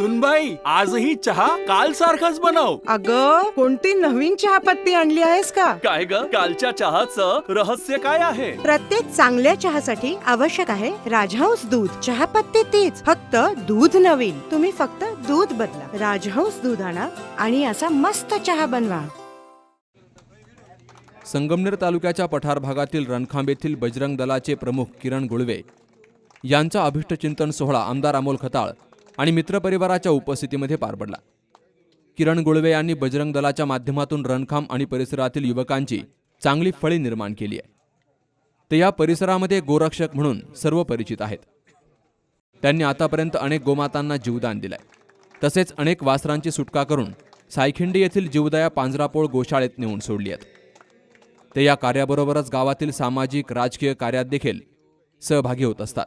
सुनबाई आजही चहा काल सारखाच बनव. अग कोणती नवीन चहापत्ती आणली आहेस का? काय ग? कालच्या चहाचं रहस्य काय आहे? प्रत्येक चांगल्या चहासाठी आवश्यक आहे राजहंस दूध. चहापत्ती तीच फक्त दूध नवीन. तुम्ही फक्त दूध बदला. राजहंस दूध आणा आणि असा मस्त चहा बनवा. संगमनेर तालुक्याच्या पठार भागातील रणखांब येथील बजरंग दलाचे प्रमुख किरण गुळवे यांचा अभिष्टचिंतन सोहळा आमदार अमोल खताळ आणि मित्रपरिवाराच्या उपस्थितीमध्ये पार पडला. किरण गुळवे यांनी बजरंग दलाच्या माध्यमातून रणखांब आणि परिसरातील युवकांची चांगली फळी निर्माण केली आहे. ते या परिसरामध्ये गोरक्षक म्हणून सर्व परिचित आहेत. त्यांनी आतापर्यंत अनेक गोमातांना जीवदान दिलंय. तसेच अनेक वासरांची सुटका करून सायखिंडी येथील जीवदया पांजरापोळ गोशाळेत नेऊन सोडली आहेत. ते या कार्याबरोबरच गावातील सामाजिक राजकीय कार्यात देखील सहभागी होत असतात.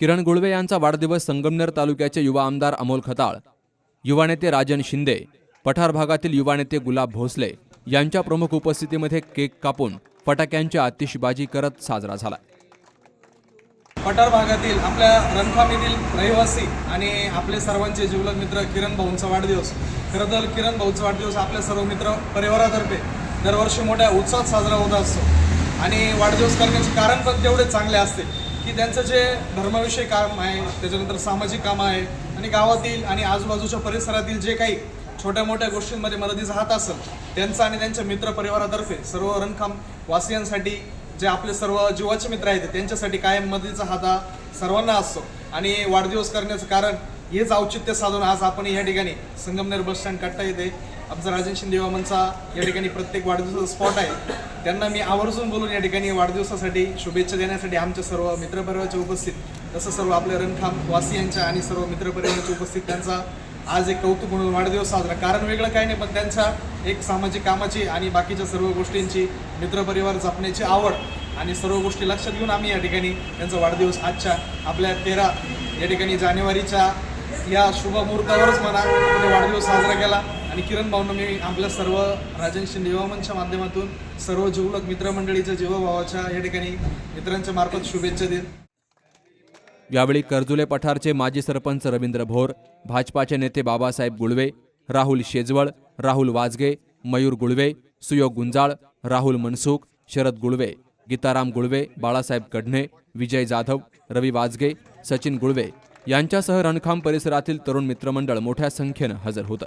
किरण गुळवे यांचा वाढदिवस संगमनेर तालुक्याचे युवा आमदार अमोल खताळ युवा नेते राजन शिंदे पठार भागातील युवा नेते गुलाब भोसले यांच्या प्रमुख उपस्थितीमध्ये केक कापून फटाक्यांची आतिषबाजी करत साजरा झाला. पठार भागातील आपल्या रणखाम रहिवासी आणि आपले सर्वांचे जिवलग मित्र किरण भाऊंचा वाढदिवस. खरं तर किरण भाऊचा वाढदिवस आपल्या सर्व मित्र परिवारातर्फे दरवर्षी मोठ्या उत्साहात साजरा होत असतो. आणि वाढदिवस करण्याचे कारण पण तेवढे चांगले असते की त्यांचं जे धर्माविषयी काम आहे त्याच्यानंतर सामाजिक कामं आहे आणि गावातील आणि आजूबाजूच्या परिसरातील जे काही छोट्या मोठ्या गोष्टींमध्ये मदतीचा हात असेल त्यांचा आणि त्यांच्या मित्र परिवारातर्फे सर्व रणखाम वासियांसाठी जे आपले सर्व जीवाचे मित्र आहेत त्यांच्यासाठी कायम मदतीचा हाता सर्वांना असतो. आणि वाढदिवस करण्याचं कारण हेच औचित्य साधून आज आपण या ठिकाणी संगमनेर बस स्टँड कट्टा येते. आमचा राजन शिंदे मामांचा या ठिकाणी प्रत्येक वाढदिवसाचा स्पॉट आहे. त्यांना मी आवर्जून बोलून या ठिकाणी वाढदिवसासाठी शुभेच्छा देण्यासाठी आमच्या सर्व मित्रपरिवाराच्या उपस्थित तसं सर्व आपल्या रणखाम वासियांच्या आणि सर्व मित्रपरिवाराच्या उपस्थित त्यांचा आज एक कौतुक म्हणून वाढदिवस साजरा. कारण वेगळं काही नाही पण त्यांच्या एक सामाजिक कामाची आणि बाकीच्या सर्व गोष्टींची मित्रपरिवार जपण्याची आवड आणि सर्व गोष्टी लक्षात घेऊन आम्ही या ठिकाणी त्यांचा वाढदिवस आजच्या आपल्या तेरा या ठिकाणी जानेवारीच्या या शुभ मुहूर्तावरच म्हणा वाढदिवस साजरा केला. आणि किरण भाऊंना मी आपल्या सर्व राजन निवामनच्या माध्यमातून सर्व जीवलग मित्रमंडळीच्या जीवभावाच्या या ठिकाणी मित्रांच्या मार्फत शुभेच्छा देत यावेळी कर्जुले पठारचे माजी सरपंच रवींद्र भोर भाजपाचे नेते बाबासाहेब गुळवे राहुल शेजवळ राहुल वाजगे मयूर गुळवे सुयोग गुंजाळ राहुल मनसुख शरद गुळवे गीताराम गुळवे बाळासाहेब कढणे विजय जाधव रवी वाजगे सचिन गुळवे यांच्यासह रणखाम परिसरातील तरुण मित्रमंडळ मोठ्या संख्येनं हजर होतं.